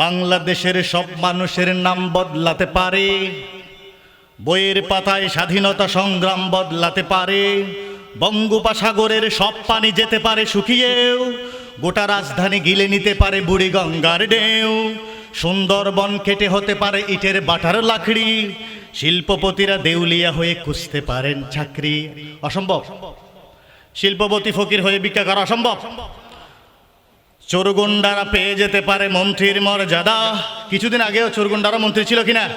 বাংলাদেশের সব মানুষের নাম বদলাতে পারে। বইয়ের পাতায় স্বাধীনতা সংগ্রাম বদলাতে পারে। বঙ্গোপসাগরের সব পানি যেতে পারে শুকিয়েও, গোটা রাজধানী গিলে নিতে পারে বুড়ি গঙ্গার ঢেউ। সুন্দরবন কেটে হতে পারে ইটের বাটার লাকড়ি। শিল্পপতিরা দেউলিয়া হয়ে খুঁজতে পারেন চাকরি। অসম্ভব। শিল্পপতি ফকির হয়ে ভিক্ষা করা অসম্ভব। চোরগুন্ডারা পেয়ে যেতে পারে মন্ত্রীর মর্যাদা। কিছুদিন আগেও চোরগুন্ডারা মন্ত্রী ছিল কিনা?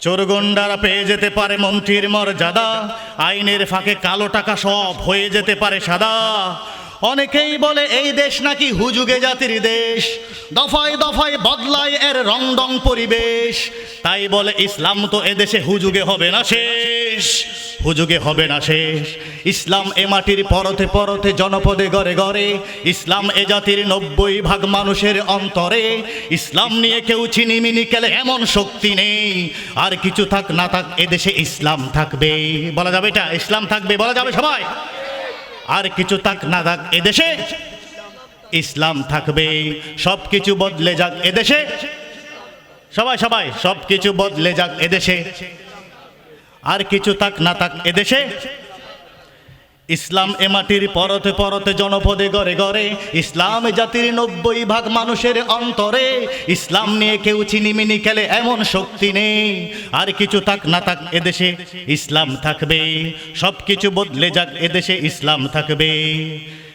চোরগুন্ডারা পেয়ে যেতে পারে মন্ত্রীর মর্যাদা। আইনের ফাঁকে কালো টাকা সব হয়ে যেতে পারে সাদা। অনেকেই বলে এই দেশ নাকি হুজুগে জাতির দেশ। দফায় দফায় বদলায় এর রংডং পরিবেশ। তাই বলে ইসলাম তো এদেশে হুজুগে হবে না শেষ। হুজুগে হবে না শেষ। ইসলাম এ মাটির পরতে পরতে জনপদে গড়ে গড়ে। ইসলাম এ জাতির নব্বই ভাগ মানুষের অন্তরে। ইসলাম নিয়ে কেউ চিনিমিনি কেলে এমন শক্তি নেই। আর কিছু থাক না থাক এদেশে ইসলাম থাকবে। বলা যাবে এটা? ইসলাম থাকবে, বলা যাবে সবাই? আর কিছু থাক না থাক এদেশে ইসলাম থাকবে। সব কিছু বদলে যাক এদেশে। সবাই সবাই সব কিছু বদলে যাক এদেশে। আর কিছু থাক, না থাক এদেশে। ইসলাম এ মাটির পরতে পরতে জনপদে গড়ে গড়ে। ইসলাম জাতির নব্বই ভাগ মানুষের অন্তরে। ইসলাম নিয়ে কেউ চিনিমিনি খেলে এমন শক্তি নেই। আর কিছু থাক, না থাক এদেশে, ইসলাম থাকবে। সব কিছু বদলে যাক এদেশে, ইসলাম থাকবে।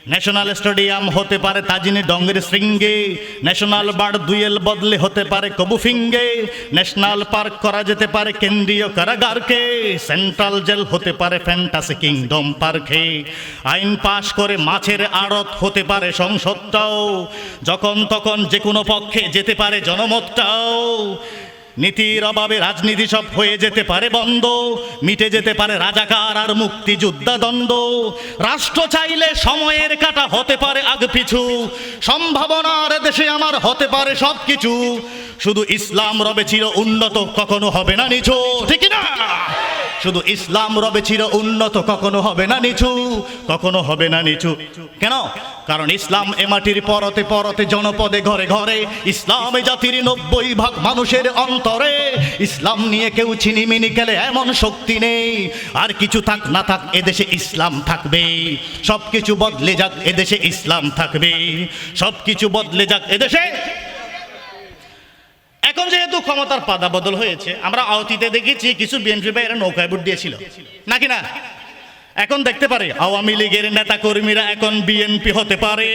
ন্যাশনাল স্টেডিয়াম হতে পারে তাজিনি ডঙ্গের শৃঙ্গে। ন্যাশনাল বার্ড দুয়েল বদলে হতে পারে কবু ফিঙ্গে। ন্যাশনাল পার্ক করা যেতে পারে কেন্দ্রীয় কারাগারকে। সেন্ট্রাল জেল হতে পারে ফ্যান্টাসি কিংডম পার্কে আইন পাশ করে মাছের আড়ত হতে পারে সংসদটাও। যখন তখন যে কোনো পক্ষে যেতে পারে জনমতটাও। নীতির অভাবে রাজনীতি সব হয়ে যেতে পারে বন্ধ, মিটে যেতে পারে রাজাকার আর মুক্তিযোদ্ধা দ্বন্দ্ব রাষ্ট্র চাইলে সময়ের কাটা হতে পারে আগ পিছু, সম্ভাবনার দেশে আমার হতে পারে সব কিছু। শুধু ইসলাম রবে চির উন্নত কখনো হবে না নিচু ঠিক না শুধু ইসলাম রবে চির উন্নত, কখনো হবে না নিচু, কখনো হবে না নিচু। কেন? কারণ ইসলাম এ মাটির পরতে পরতে জনপদে ঘরে ঘরে ইসলাম জাতির নব্বই ভাগ মানুষের অন্তরে। ইসলাম নিয়ে কেউ চিনিমিনি গেলে এমন শক্তি নেই। আর কিছু থাক না থাক এদেশে ইসলাম থাকবে। সব কিছু বদলে যাক এদেশে ইসলাম থাকবে। সব কিছু বদলে যাক এদেশে এখন যেহেতু ক্ষমতার পাদা বদল হয়েছে, আমরা আওতিতে দেখেছি কিছু বিএনপি ভাইয়েরা নৌকায় ভোট দিয়েছিল। নাকি না? এখন দেখতে পারে আওয়ামী লীগের নেতা কর্মীরা এখন বিএনপি হতে পারে।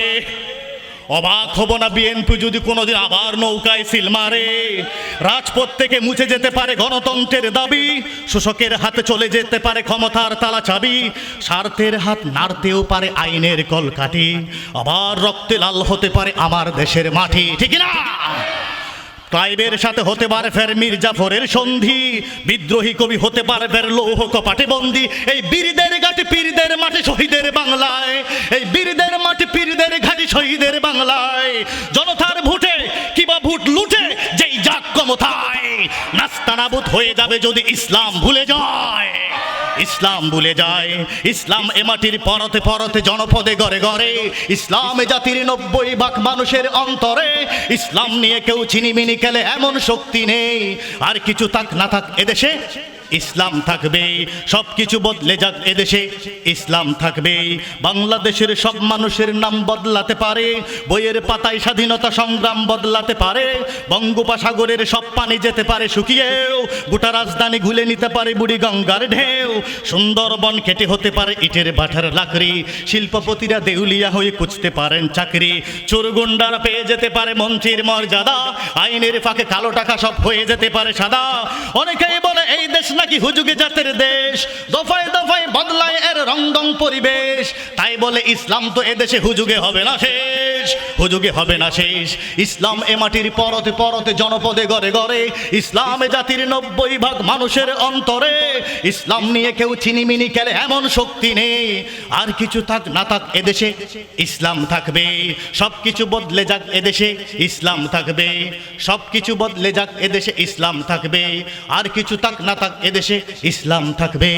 অবাক হব না বিএনপি যদি কোনোদিন আবার নৌকায় সিল মারে। রাজপথ থেকে মুছে যেতে পারে গণতন্ত্রের দাবি। শোষকের হাতে চলে যেতে পারে ক্ষমতার তালা চাবি। স্বার্থের হাত নাড়তেও পারে আইনের কলকাঠি। আবার রক্তে লাল হতে পারে আমার দেশের মাটি, ঠিক না? ক্লাইবের সাথে হতে পারে ফের মির্জাফরের সন্ধি। বিদ্রোহী কবি হতে পারে ফের লৌহ কপাটে বন্দি। এই বীরদের ঘাটি পীরদের মাঠে শহীদের বাংলায়। এই বীরদের মাঠে পীরদের ঘাটি শহীদের বাংলায়। জনতার ভোটে কিবা ভোট লুটে, যেই যাক ক্ষমতায়। নাস্তানাবুদ হয়ে যাবে যদি ইসলাম ভুলে যায়। ইসলাম ভুলে যায়। ইসলাম এ মাটির পরতে পরতে জনপদে গড়ে গড়ে। ইসলাম জাতির নব্বই ভাগ মানুষের অন্তরে। ইসলাম নিয়ে কেউ চিনিমিনি খেলে এমন শক্তি নেই। আর কিছু থাক না থাক এদেশে ইসলাম থাকবে সব কিছু বদলে যাক এদেশে। ইসলাম থাকবে, বাংলাদেশের সব মানুষের নাম বদলাতে পারে, বইয়ের পাতায় স্বাধীনতা সংগ্রাম বদলাতে পারে, বঙ্গোপসাগরের সব পানি যেতে পারে শুকিয়েও, গোটা রাজধানী ঘুলে নিতে পারে বুড়ি গঙ্গার ঢেউ। সুন্দরবন কেটে হতে পারে ইটের বাঠার লাকড়ি, শিল্পপতিরা দেউলিয়া হয়ে কুচতে পারেন চাকরি। চোরগুন্ডারা পেয়ে যেতে পারে মন্ত্রীর মর্যাদা, আইনের ফাঁকে কালো টাকা সব হয়ে যেতে পারে সাদা। অনেকেই এই দেশ নাকি হুজুগে জাতের দেশ। দফায় দফায় বদলায় এর রংডং পরিবেশ। তাই বলে ইসলাম তো এদেশে হুজুগে হবে না শেষ হুজুগে হবে না শেষ। ইসলাম এ মাটির পরতে পরতে জনপদে গড়ে গড়ে। ইসলাম জাতির নব্বই ভাগ মানুষের অন্তরে। ইসলাম নিয়ে কেউ চিনিমিনি খেলে এমন শক্তি নেই। আর কিছু থাক, না থাক, এদেশে ইসলাম থাকবে। সব কিছু বদলে যাক, এদেশে ইসলাম থাকবে। সব কিছু বদলে যাক, এদেশে ইসলাম থাকবে। আর কিছু থাক, না থাক, এদেশে ইসলাম থাকবে।